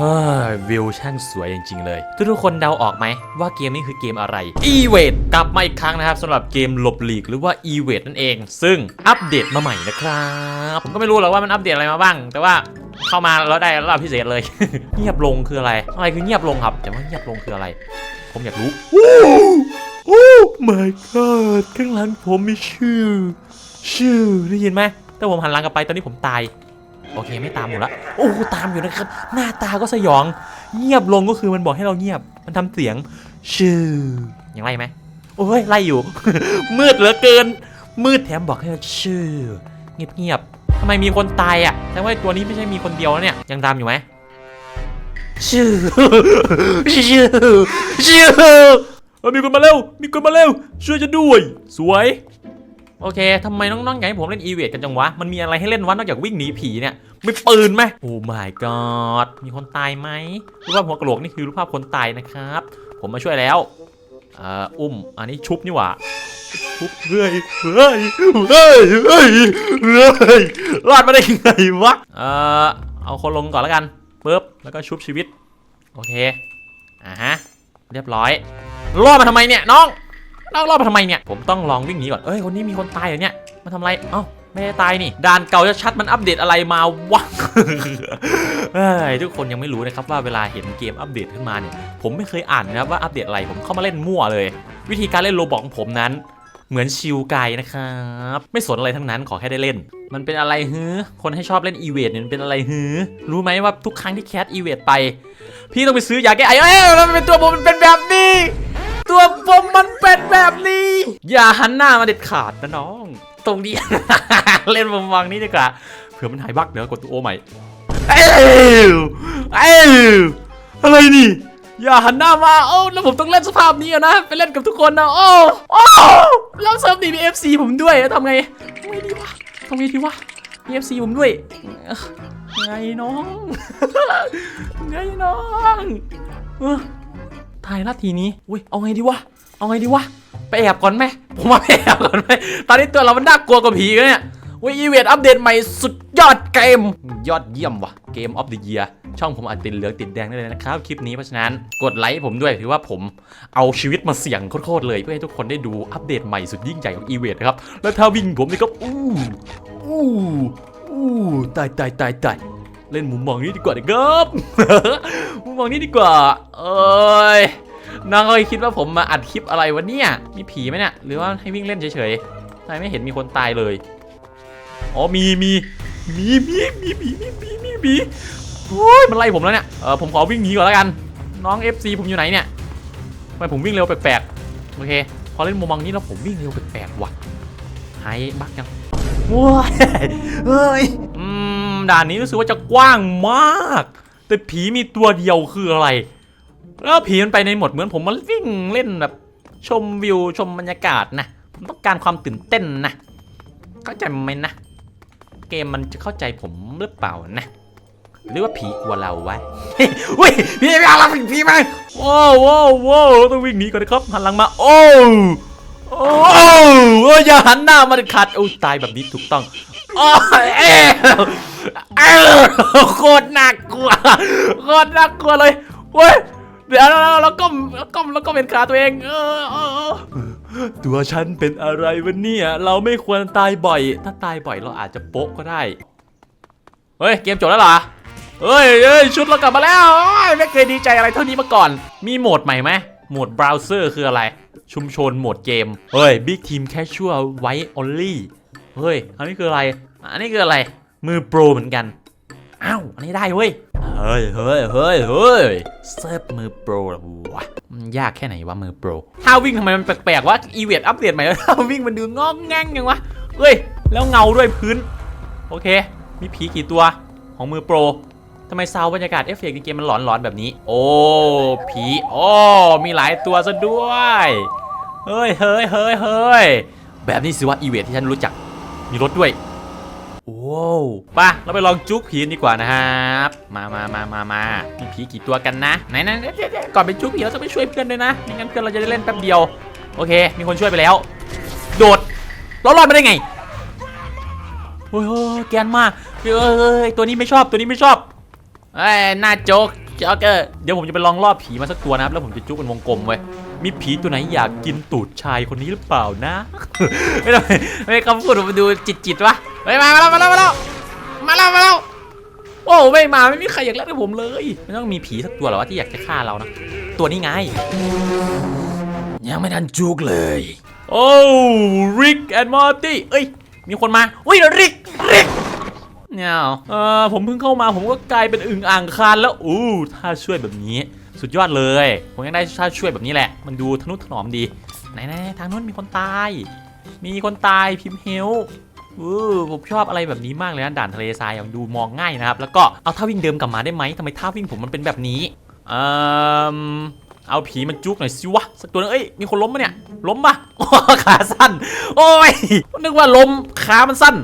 เฮ้ยวิวช่างสวยจริง ๆ เลย ทุกๆคนเดาออกไหม ว่าเกมนี้คือเกมอะไร e v a t กลับมาอีกครั้งนะครับสำหรับเกมหลบหลีกหรือว่า e v a t นั่นเอง ซึ่งอัปเดตมาใหม่นะครับ ผมก็ไม่รู้หรอกว่ามันอัปเดตอะไรมาบ้าง แต่ว่าเข้ามาแล้วได้รอบพิเศษเลย เงียบลงคืออะไร อะไรคือเงียบลงครับ แต่ว่าเงียบลงคืออะไร ผมอยากรู้โอ้โอ้ my god ข้างหลังผมมีชื่อ ชื่อได้ยินไหมแต่ผมหันหลังกลับไปตอนนี้ผมตาย โอเคไม่ตามหมดละโอ้ตามอยู่นะครับ หน้าตาก็สยอง เงียบลงก็คือมันบอกให้เราเงียบ มันทำเสียงชื่อยังไล่ไหมโอ้ยไล่อยู่ มืดเหลือเกิน มืดแถมบอกให้เราชื่อเงียบเงียบทำไมมีคนตายอะแสดงว่าตัวนี้ไม่ใช่มีคนเดียวแล้วเนี่ยยังตามอยู่ไหมชื่อชื่อชื่อเออมีคนมาเร็วมีคนมาเร็วช่วยจะด้วย สวย โอเคทำไมน้องๆอยากให้ผมเล่นอีเวทกันจังวะ มันมีอะไรให้เล่นวะนอกจากวิ่งหนีผีเนี่ย ไม่ปืนไหมโอ้ my god มีคนตายไหมรูปภาพหัวกะโหลกนี่คือรูปภาพคนตายนะครับ ผมมาช่วยแล้วเอ่ออุ้ม อันนี้ชุบนี่หว่าชุบเฮ้ยเฮ้ยเฮ้ยเฮ้ยเฮ้ยรอดมาได้ยังไงวะ เอ่อ เอาคนลงก่อนแล้วกันปึ๊บ แล้วก็ชุบชีวิต โอเค อ่าฮะ เรียบร้อย รอดมาทำไมเนี่ยน้อง น้องรอดมาทำไมเนี่ย ผมต้องลองวิ่งหนีก่อน เอ้ย คนนี้มีคนตายเหรอเนี่ยมาทำอะไร เอ้า ไม่ได้ตายนี่ ด่านเก่าชัดๆมันอัปเดตอะไรมาวะเฮ้ยทุกคนยังไม่รู้นะครับว่าเวลาเห็นเกมอัปเดตขึ้นมาเนี่ย ผมไม่เคยอ่านนะครับว่าอัปเดตอะไร ผมเข้ามาเล่นมั่วเลย วิธีการเล่นโลบอกของผมนั้น เหมือนชิลไกายนะครับ ไม่สนอะไรทั้งนั้น ขอแค่ได้เล่น มันเป็นอะไรฮือ คนให้ชอบเล่นอีเวทเนี่ยมันเป็นอะไรฮือ รู้ไหมว่าทุกครั้งที่แคสอีเวทไป พี่ต้องไปซื้อยาแก้ไอเอ้ยแล้วมันเป็นตัวผมมันเป็นแบบนี้ ตัวผมมันเป็นแบบนี้ อย่าหันหน้ามาเด็ดขาดนะน้อง ตรงนี้เล่นมุมมองนี้ดีกว่าเผื่อมันหายบั๊กเดี๋ยวกดตัวโอใหม่เอ้วเอ้วอะไรนี่ อย่าหันหน้ามาโอ้แล้วผมต้องเล่นสภาพนี้นะไปเล่นกับทุกคนนะโอ้โอ้แล้วเซิร์ฟนี้มีเอฟซีผมด้วยทำไงทำไงดีวะทำไงดีวะมีเอฟซีผมด้วยไงน้องไงน้องเออถ่ายนาทีนี้อุ้ยเอาไงดีวะ เอาไงดีวะ ไปแอบก่อนไหม ผมมาไปแอบก่อนไหม ตอนนี้ตัวเรามันน่ากลัวกว่าผีกันเนี่ยอุ้ยอีเวนต์อัปเดตใหม่สุดยอดเกม ยอดเยี่ยมว่ะ เกมออฟเดอะเยียช่องผมอาจติดเหลืองติดแดงได้เลยนะครับ คลิปนี้เพราะฉะนั้นกดไลค์ผมด้วยถือว่าผมเอาชีวิตมาเสี่ยงโคตรๆเลย เพื่อให้ทุกคนได้ดูอัปเดตใหม่สุดยิ่งใหญ่ของอีเวนต์นะครับ แล้วถ้าวิ่งผมนี่ก็อู้อู้อู้ตายตายตายตายเล่นมุมมองนี้ดีกว่านะครับมุมมองนี้ดีกว่า เอ้ย น้องเลยคิดว่าผมมาอัดคลิปอะไรวะเนี่ย มีผีไหมเนี่ย หรือว่าให้วิ่งเล่นเฉยๆทำไมไม่เห็นมีคนตายเลย อ๋อมีมี มี มี มี มี มี มี มี มีโอ้ย มันไล่ผมแล้วเนี่ย เออ ผมขอวิ่งหนีก่อนแล้วกัน น้อง FC ผมอยู่ไหนเนี่ยทำไมผมวิ่งเร็วแปลกๆ โอเค พอเล่นมุมมองนี้แล้วผมวิ่งเร็วแปลกๆว่ะ หายบักยังว้ายเฮ้ย อืม ด่านนี้รู้สึกว่าจะกว้างมาก แต่ผีมีตัวเดียวคืออะไร แล้วผีมันไปในหมดเหมือนผมมาวิ่งเล่นแบบ ชมวิวชมบรรยากาศนะ ผมต้องการความตื่นเต้นนะ เข้าใจไหมนะ เกมมันจะเข้าใจผมหรือเปล่านะ หรือว่าผีกลัวเราวะอุ้ยพี่ไม่เอาเราผีผีมาโอ้โว้โว้ต้องวิ่งหนีก่อนนะครับหันหลังมา โอ้โอ้โอ้ยอย่าหันหน้ามาขาดโอ้ตายแบบนี้ถูกต้องโอ้เอ้ยเอโคตรน่ากลัวโคตรน่ากลัวเลยเว้ย เดี๋ยวแล้วแล้วก้มแล้วก้มแล้วก็เป็นขาตัวเองเออเออตัวฉันเป็นอะไรวะเนี่ย เราไม่ควรตายบ่อย ถ้าตายบ่อยเราอาจจะโป๊ะก็ได้ เฮ้ย เกมจบแล้วเหรอเฮ้ยเฮ้ยชุดเรากลับมาแล้วไม่เคยดีใจอะไรเท่านี้มาก่อน มีโหมดใหม่ไหมโหมดเบราว์เซอร์คืออะไร ชุมชนโหมดเกม เฮ้ย Big Team Casual White Only เฮ้ย อันนี้คืออะไร อันนี้คืออะไร มือโปรเหมือนกัน อ้าว อันนี้ได้เว้ย เฮ้ยเฮ้ยเฮ้ยเฮ้ยเซิร์ฟมือโปรวะมันยากแค่ไหนวะมือโปรท่าวิ่งทำไมมันแปลกๆวะอีเวนต์อัปเดตใหม่แล้วท่าวิ่งมันดูงองแงงยังวะเฮ้ย แล้วเงาด้วยพื้น โอเค มีผีกี่ตัวของมือโปรทำไมซาวบรรยากาศเอฟเฟกต์ในเกมมันหลอนๆแบบนี้ โอ้ผีโอ้มีหลายตัวซะด้วยเฮ้ยเฮ้ยเฮ้ยเฮ้ยแบบนี้สิว่าอีเวนต์ที่ฉันรู้จักมีรถด้วย โอ้ป่ะเราไปลองจุ๊กผีนดีกว่านะครับมามามามามามีผีกี่ตัวกันนะไหนไหนก่อนไปจุ๊กผีเราต้องไปช่วยเพื่อนด้วยนะไม่งั้นเพื่อนเราจะได้เล่นแป๊บเดียว โอเค มีคนช่วยไปแล้ว โดดเรารอดมาได้ไงโอ้ยโอ้ยแกนมากเอ้ยตัวนี้ไม่ชอบตัวนี้ไม่ชอบเอ้ยหน้าโจกจ็อกเกอร์เดี๋ยวผมจะไปลองล่อผีมาสักตัวนะครับ แล้วผมจะจุกเป็นวงกลมไว้ยมีผีตัวไหนอยากกินตูดชายคนนี้หรือเปล่านะ ไม่ได้ไม่ได้คำพูดผมดูจิตจิตวะ ฮ้ยมามาแล้วมาแล้วมาแล้วมาแล้วมาแล้วโอ้ไม่มาไม่มีใครอยากเล่นกับผมเลยไม่ต้องมีผีสักตัวหรอวะที่อยากจะฆ่าเรานะตัวนี้ไง ยังไม่ทันจุกเลย โอ้ริกแอนด์มอร์ตี้เอ้ยมีคนมาอุ้ยริกริกเนี่ยเออผมเพิ่งเข้ามาผมก็กลายเป็นอึ่งอ่างคานแล้วอู้ถ้าช่วยแบบนี้ สุดยอดเลย ผมยังได้ถ้าช่วยแบบนี้แหละ มันดูทนุถนอมดีไหนๆทางนู้นมีคนตาย มีคนตายพิมพ์เฮลอู้ ผมชอบอะไรแบบนี้มากเลยนะด่านทะเลทรายดูมองง่ายนะครับ แล้วก็เอาท่าวิ่งเดิมกลับมาได้ไหมทำไมท่าวิ่งผมมันเป็นแบบนี้เออเอาผีมาจุกหน่อยสิวะสักตัวนึงเอ้ยมีคนล้มปะเนี่ยล้มปะขาสั้น โอ้ยนึกว่าล้มขามันสั้น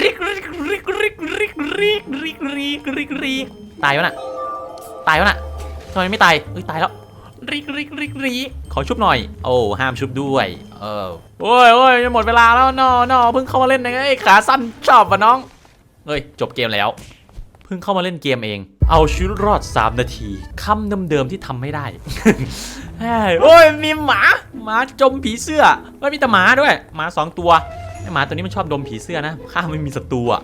ริกริกริกริกริกริกริกริกริกริกตายวะน่ะตายวะน่ะทำไมไม่ตายเอ้ยตายแล้ว ริกริกริกริขอชุบหน่อย โอ้ห้ามชุบด้วย เออโอ้ยโอ้ยจะหมดเวลาแล้วนอนอเพิ่งเข้ามาเล่นนะไอ้ขาสั้นชอบปะน้องเฮ้ยจบเกมแล้ว เพิ่งเข้ามาเล่นเกมเอง เอาชีวิตรอด 3 นาทีคำเดิมๆที่ทำไม่ได้โอ้ยมีหมาหมาจมผีเสื้อไม่มีแต่หมาด้วยหมาสองตัวไอหมาตัวนี้มันชอบดมผีเสื้อนะข้าไม่มีศัตรูอะ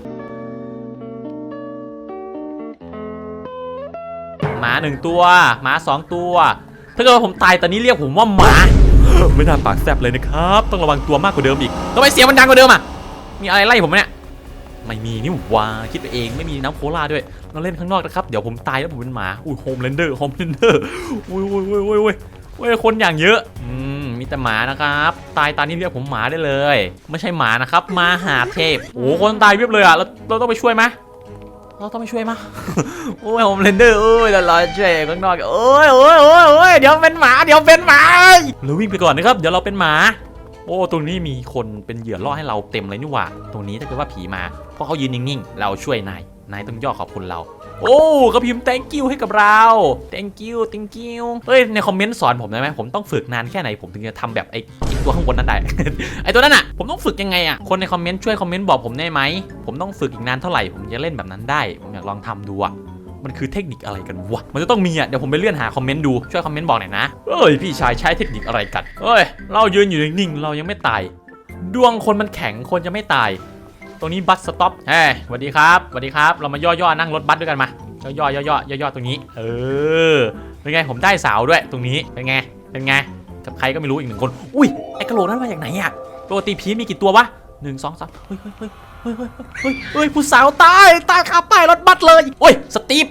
หมาหนึ่งตัว หมาสองตัว ถ้าเกิดว่าผมตายตอนนี้เรียกผมว่าหมา ไม่น่าปากแซบเลยนะครับ ต้องระวังตัวมากกว่าเดิมอีกทำไมเสียงมันดังกว่าเดิมอะมีอะไรไล่ผมไหมเนี่ย ไม่มีนี่หว่าคิดไปเองไม่มีน้ำโคลาด้วย เราเล่นข้างนอกนะครับ เดี๋ยวผมตายแล้วผมเป็นหมา อุ้ยโฮมเรนเดอร์โฮมเรนเดอร์อุ้ยอุ้ยอุ้ยอุ้ยอุ้ยอุ้ยคนอย่างเยอะ อืม มีแต่หมานะครับ ตายตานี้เรียกผมหมาได้เลย ไม่ใช่หมานะครับ มาหาเทพ โอ้โหคนตายเรียบเลยอะเราเราต้องไปช่วยไหม เราต้องไปช่วยมั้ยโอ้ยโฮมเรนเดอร์โอ้ยเรารอช่วยข้างนอกโอ้ยโอ้ยโอ้ยโอ้ยเดี๋ยวเป็นหมาเดี๋ยวเป็นหมาเราวิ่งไปก่อนนะครับเดี๋ยวเราเป็นหมาโอ้ตรงนี้มีคนเป็นเหยื่อล่อให้เราเต็มเลยนี่หว่า ตรงนี้ถ้าเกิดว่าผีมาเพราะเขายืนนิ่งๆ เราช่วยนาย นายต้องย่อขอบคุณเรา โอ้เขาพิมพ์ thank you ให้กับเรา thank you thank you เฮ้ย ในคอมเมนต์สอนผมได้ไหม ผมต้องฝึกนานแค่ไหน ผมถึงจะทำแบบไอ้ไอ้ตัวข้างบนนั้นได้ ไอ้ตัวนั้นอะ ผมต้องฝึกยังไงอะ คนในคอมเมนต์ช่วยคอมเมนต์บอกผมได้ไหม ผมต้องฝึกอีกนานเท่าไหร่ ผมจะเล่นแบบนั้นได้ ผมอยากลองทำดูอะมันคือเทคนิคอะไรกันวะ มันจะต้องมีอะ เดี๋ยวผมไปเลื่อนหาคอมเมนต์ดู ช่วยคอมเมนต์บอกหน่อยนะ เอ้ย พี่ชายใช้เทคนิคอะไรกัน เอ้ย เรายืนอยู่นิ่งๆ เรายังไม่ตาย ดวงคนมันแข็ง คนจะไม่ตาย ตรงนี้บัสสต็อปเฮ้ยสวัสดีครับสวัสดีครับ เรามาย่อๆนั่งรถบัสด้วยกันมา ย่อๆย่อๆย่อๆตรงนี้ เออ เป็นไง ผมได้สาวด้วยตรงนี้ เป็นไง เป็นไง กับใครก็ไม่รู้อีกหนึ่งคน อุ้ย ไอ้กระโหลกนั้นมาจากไหนอะปกติผีมีกี่ตัววะหนึ่งสองสามเฮ้ยเฮ้ยเฮ้ยเฮ้ยเฮ้ยเฮ้ยผู้สาวตาย ตายคาป้ายรถบัสเลย โอ้ย สตีฟ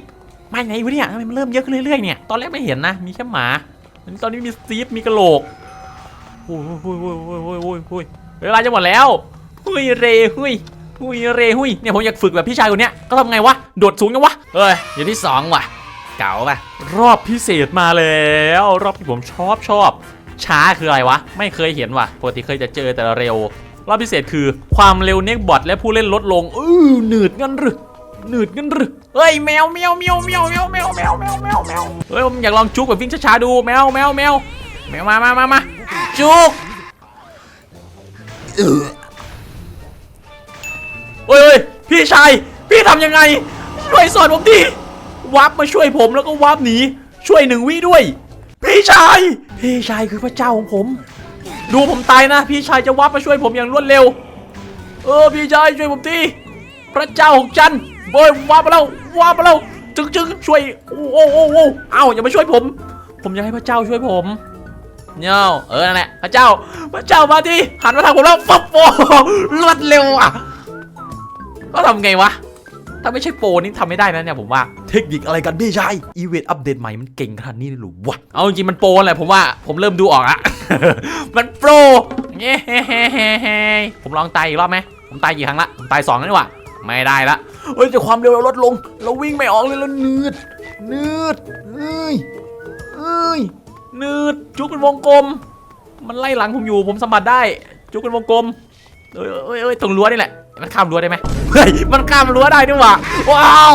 มาไงวะเนี่ยทำไมมันเริ่มเยอะขึ้นเรื่อยๆเนี่ย ตอนแรกไม่เห็นนะ มีแค่หมา ตอนนี้มีสตีฟ มีกระโหลกโอ้ยโอ้ยโอ้ยโอ้ยโอ้ยโอ้ยโอ้ยเวลาจะหมดแล้ว หุยเรหุย หุยเรหุยเนี่ยผมอยากฝึกแบบพี่ชายคนเนี้ยก็ทำไงวะโดดสูงยังวะเฮ้ยอย่างที่สองว่ะเก๋าป่ะรอบพิเศษมาแล้วรอบที่ผมชอบชอบ ช้าคืออะไรวะ ไม่เคยเห็นว่ะปกติเคยจะเจอแต่เร็ว รอบพิเศษคือความเร็วเน็กบอทและผู้เล่นลดลงอื้อหนืดงั้นหรือหนืดงั้นหรือเฮ้ยแมวแมวแมวแมวแมวแมวแมวแมวแมวแมวเฮ้ยผมอยากลองจุกแบบวิ่งช้าๆดูแมวแมวแมวแมวมามามามาจุก เฮ้ยเฮ้ยพี่ชาย พี่ทำยังไง ช่วยสอนผมดิวับมาช่วยผมแล้วก็วับหนี ช่วยหนึ่งวิด้วย พี่ชาย พี่ชายคือพระเจ้าของผม ดูผมตายนะ พี่ชายจะวับมาช่วยผมอย่างรวดเร็ว เออ พี่ชายช่วยผมทีพระเจ้าของจันทร์โบยวับมาแล้ววับมาแล้วจึงจึงช่วย โอ้โอ้โอ้โอ้เอ้าอย่ามาช่วยผม ผมอยากให้พระเจ้าช่วยผมเนี่ยเออนั่นแหละพระเจ้า พระเจ้ามาทีหันมาทางผมแล้วฟับโอ้รวดเร็วอะ ก็ทำไงวะ ถ้าไม่ใช่โปรนี่ทำไม่ได้นะเนี่ยผมว่าเทคนิคอะไรกันพี่ชายอีเวนต์อัปเดตใหม่มันเก่งขนาดนี้เลยเหรือวะเอาจริงๆมันโปรแหละผมว่าผมเริ่มดูออกอะมันโปรเงี้ยผมลองตายอีกรอบไหมผมตายกี่ครั้งละผมตายสองแล้วนี่หว่าไม่ได้ละเฮ้ยแต่ความเร็วเราลดลง เราวิ่งไม่ออกเลยเราเนืดเนืดเอ้ยเอ้ยเนืดจุกเป็นวงกลม มันไล่หลังผมอยู่ผมสัมผัสได้ จุกเป็นวงกลมเอ้ยเอ้ยเอ้ยตรงรั้วนี่แหละ มันข้ามรั้วได้ไหมเฮ้ยมันข้ามรั้วได้ด้วยว่ะว้าว